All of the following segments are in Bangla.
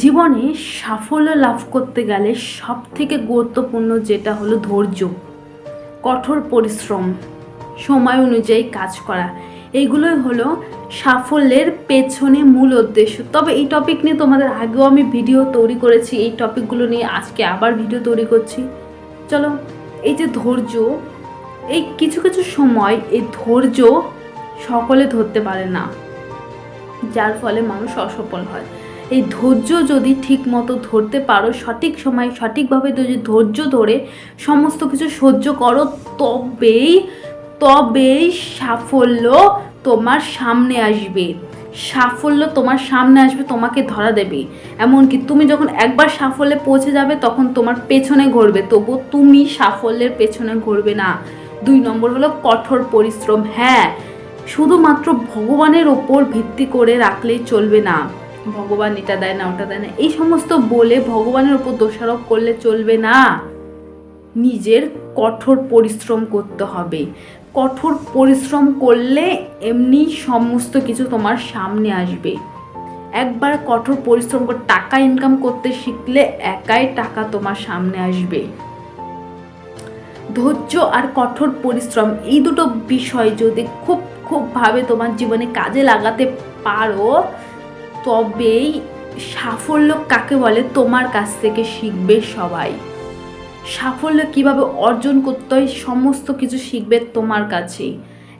জীবনে সাফল্য লাভ করতে গেলে সব থেকে গুরুত্বপূর্ণ যেটা হলো ধৈর্য, কঠোর পরিশ্রম, সময় অনুযায়ী কাজ করা। এইগুলোই হলো সাফল্যের পেছনে মূল উদ্দেশ্য। তবে এই টপিক নিয়ে তোমাদের আগেও আমি ভিডিও তৈরি করেছি। এই টপিকগুলো নিয়ে আজকে আবার ভিডিও তৈরি করছি। চলো, এই যে ধৈর্য, এই কিছু কিছু সময় এই ধৈর্য সকলে ধরতে পারে না, যার ফলে মানুষ অসফল হয়। এই ধৈর্য যদি ঠিক মতো ধরতে পারো, সঠিক সময় সঠিকভাবে যদি ধৈর্য ধরে সমস্ত কিছু সহ্য করো, তবেই তবেই সাফল্য তোমার সামনে আসবে। সাফল্য তোমার সামনে আসবে, তোমাকে ধরা দেবে। এমনকি তুমি যখন একবার সাফল্যে পৌঁছে যাবে, তখন তোমার পেছনে ঘুরবে। তবু তুমি সাফল্যের পেছনে ঘুরবে না। দুই নম্বর হলো কঠোর পরিশ্রম। হ্যাঁ শুধুমাত্র ভগবানের ওপর ভিত্তি করে রাখলেই চলবে না। ভগবান এটা দেয় না, ওটা দেয় না। এই সমস্ত বলে ভগবানের ওপর দোষারোপ করলে চলবে না। নিজের কঠোর পরিশ্রম করতে হবে। কঠোর পরিশ্রম করলে এমনি সমস্ত কিছু তোমার সামনে আসবে। একবার কঠোর পরিশ্রম করে টাকা ইনকাম করতে শিখলে একাই টাকা তোমার সামনে আসবে। ধৈর্য আর কঠোর পরিশ্রম, এই দুটো বিষয় যদি খুব খুবভাবে তোমার জীবনে কাজে লাগাতে পারো তবেই সাফল্য কাকে বলে? তোমার কাছ থেকে শিখবে সবাই। সাফল্য কীভাবে অর্জন করতে হয়, সমস্ত কিছু শিখবে তোমার কাছে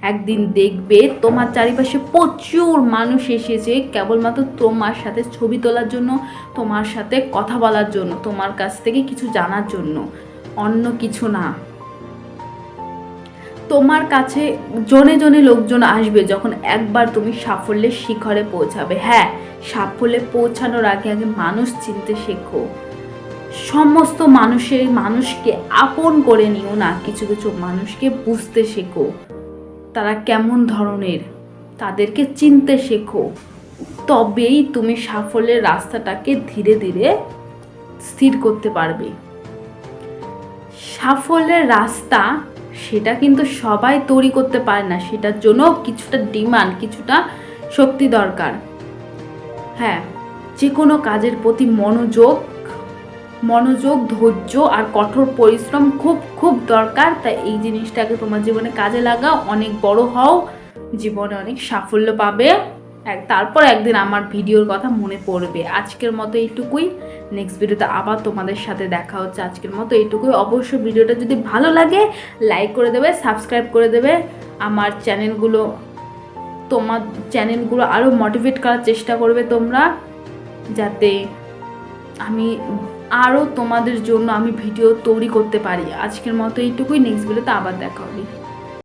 একদিন দেখবে তোমার চারিপাশে প্রচুর মানুষ এসেছে, কেবলমাত্র তোমার সাথে ছবি তোলার জন্য, তোমার সাথে কথা বলার জন্য, তোমার কাছ থেকে কিছু জানার জন্য। অন্য কিছু না। তোমার কাছে জনে জনে লোকজন আসবে যখন একবার তুমি সাফল্যের শিখরে পৌঁছাবে। হ্যাঁ সাফল্যে পৌঁছানোর আগে আগে মানুষ চিনতে শেখো। সমস্ত মানুষের, মানুষকে আপন করে নিও না, কিছু কিছু মানুষকে বুঝতে শেখো। তারা কেমন ধরনের, তাদেরকে চিনতে শেখো। তবেই তুমি সাফল্যের রাস্তাটাকে ধীরে ধীরে স্থির করতে পারবে। সাফল্যের রাস্তা সেটা কিন্তু সবাই তৈরি করতে পারে না। সেটার জন্য কিছুটা ডিমান্ড কিছুটা শক্তি দরকার। হ্যাঁ যে কোনো কাজের প্রতি মনোযোগ মনোযোগ, ধৈর্য আর কঠোর পরিশ্রম খুব খুব দরকার। তাই এই জিনিসটাকে তোমার জীবনে কাজে লাগাও, অনেক বড় হও, জীবনে অনেক সাফল্য পাবে। এক, তারপর একদিন আমার ভিডিওর কথা মনে পড়বে। আজকের মতো এইটুকুই। নেক্সট ভিডিওতে আবার তোমাদের সাথে দেখা হচ্ছে আজকের মতো এইটুকুই। অবশ্যই ভিডিওটা যদি ভালো লাগে লাইক করে দেবে সাবস্ক্রাইব করে দেবে। আমার চ্যানেলগুলো তোমার চ্যানেলগুলো আরও মোটিভেট করার চেষ্টা করবে তোমরা, যাতে আমি আরও তোমাদের জন্য আমি ভিডিও তৈরি করতে পারি। আজকের মতো এইটুকুই। নেক্সট ভিডিওতে আবার দেখা হবে।